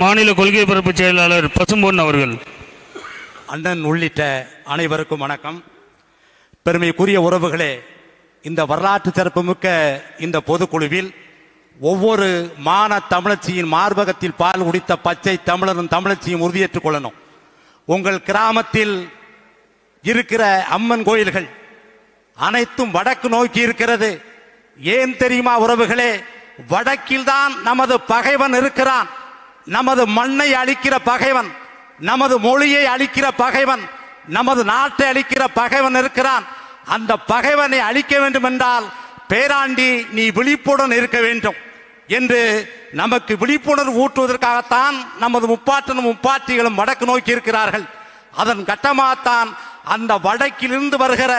மாநில கொள்கை பரப்பு செயலாளர் பசும்பொன் அவர்கள். அண்ணன் உள்ளிட்ட அனைவருக்கும் வணக்கம். பெருமைக்குரிய உறவுகளே இந்த வரலாற்று சிறப்புமிக்க இந்த பொதுக்குழுவில் ஒவ்வொரு மான தமிழச்சியின் மார்பகத்தில் பால் குடித்த பச்சை தமிழரும் தமிழச்சியும் உறுதியேற்றுக் கொள்ளணும். உங்கள் கிராமத்தில் இருக்கிற அம்மன் கோயில்கள் அனைத்தும் வடக்கு நோக்கி இருக்கிறது. ஏன் தெரியுமா உறவுகளே? வடக்கில்தான் நமது பகைவன் இருக்கிறான். நமது மண்ணை அழிக்கிற பகைவன் நமது மொழியை அழிக்கிற பகைவன் நமது நாட்டை அழிக்கிற பகைவன் இருக்கிறான். அந்த பகைவனை அழிக்க வேண்டும் என்றால் பேராண்டி நீ விழிப்புடன் இருக்க வேண்டும் என்று நமக்கு விழிப்புணர்வு ஊட்டுவதற்காகத்தான் நமது முப்பாட்டனும் முப்பாட்டிகளும் வடக்கு நோக்கி இருக்கிறார்கள். அதன் கட்டமாகத்தான் அந்த வடக்கிலிருந்து வருகிற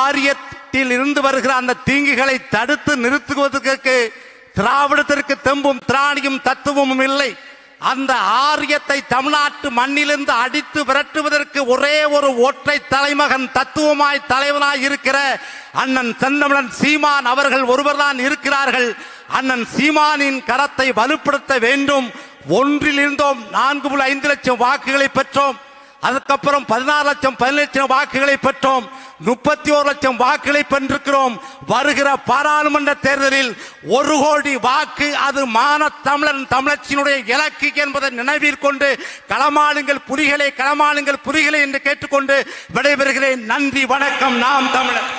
ஆரியத்தில் இருந்து வருகிற அந்த தீங்குகளை தடுத்து நிறுத்துவதற்கு திராவிடத்திற்கு தெம்பும் திராணியும் தத்துவமும் இல்லை. அந்த ஆரியத்தை தமிழ்நாட்டு மண்ணிலிருந்து அடித்து விரட்டுவதற்கு ஒரே ஒரு ஒற்றை தலைமகன் தத்துவமாய் தலைவனாய் இருக்கிற அண்ணன் செந்தமிழன் சீமான் அவர்கள் ஒருவர்தான் இருக்கிறார்கள். அண்ணன் சீமானின் கரத்தை வலுப்படுத்த வேண்டும். ஒன்றில் இருந்தோம் நான்கு புள்ளி ஐந்து லட்சம் வாக்குகளை பெற்றோம். அதுக்கப்புறம் பதினாறு லட்சம் பதினெட்டு லட்சம் வாக்குகளை பெற்றோம். முப்பத்தி ஒரு லட்சம் வாக்குகளை பெற்றிருக்கிறோம். வருகிற பாராளுமன்ற தேர்தலில் ஒரு கோடி வாக்கு அது மான தமிழன் தமிழச்சினுடைய இலக்கு என்பதை நினைவில் கொண்டு களமாளுங்கள் புலிகளை களமாளுங்கள் புலிகளை என்று கேட்டுக்கொண்டு விடைபெறுகிறேன். நன்றி வணக்கம். நாம் தமிழர்.